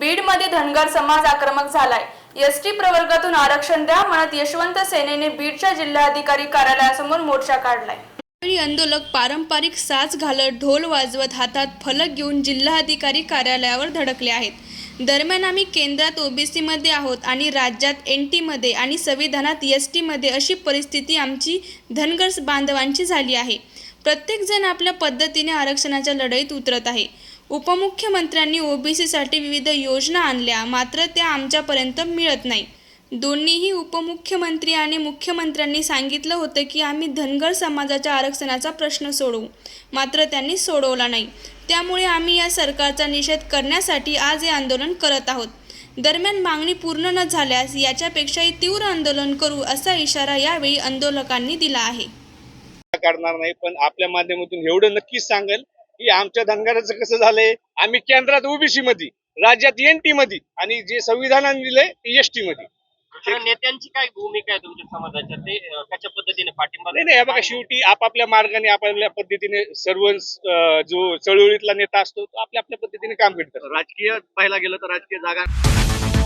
मध्ये धनगर समाज आक्रमक झालाय. एस टी प्रवर्गातून आरक्षण द्या म्हणत यशवंत सेनेने बीडच्या जिल्हाधिकारी कार्यालयासमोर मोर्चा काढलाय. आंदोलक पारंपरिक साज घालत ढोल वाजवत हातात फलक घेऊन जिल्हाधिकारी कार्यालयावर धडकले आहेत. दरम्यान आम्ही केंद्रात ओबीसीमध्ये आहोत आणि राज्यात एन टीमध्ये आणि संविधानात एस टीमध्ये अशी परिस्थिती आमची धनगर बांधवांची झाली आहे. प्रत्येकजण आपल्या पद्धतीने आरक्षणाच्या लढाईत उतरत आहे. उपमुख्यमंत्र्यांनी ओबीसीसाठी विविध योजना आणल्या मात्र त्या आमच्यापर्यंत मिळत नाही. दोन्हीही उपमुख्यमंत्री आणि मुख्यमंत्र्यांनी सांगितलं होतं की आम्ही धनगर समाजाच्या आरक्षणाचा प्रश्न सोडवू मात्र त्यांनी सोडवला नाही. त्यामुळे आम्ही या सरकारचा निषेध करण्यासाठी आज हे आंदोलन करत आहोत. दरम्यान मागणी पूर्ण न झाल्यास याच्यापेक्षाही तीव्र आंदोलन करू असा इशारा यावेळी आंदोलकांनी दिला आहे. काढणार नाही पण आपल्या माध्यमातून एवढं नक्कीच सांगेल की आमच्या धनगराचं कसं झालंय? आम्ही केंद्रात ओबीसी मध्ये राज्यात एनटी मध्ये आणि जे संविधानाने दिलंय ते एस टी मध्ये नेत्यांची काय भूमिका आहे तुमच्या समाजाच्या? ते कशा पद्धतीने पाठिंबा नाही नाही बघा शेवटी आपापल्या मार्गाने आपापल्या पद्धतीने सर्व जो चळवळीतला नेता असतो तो आपल्या आपल्या पद्धतीने काम करतात राजकीय पाहायला गेलं तर राजकीय जागा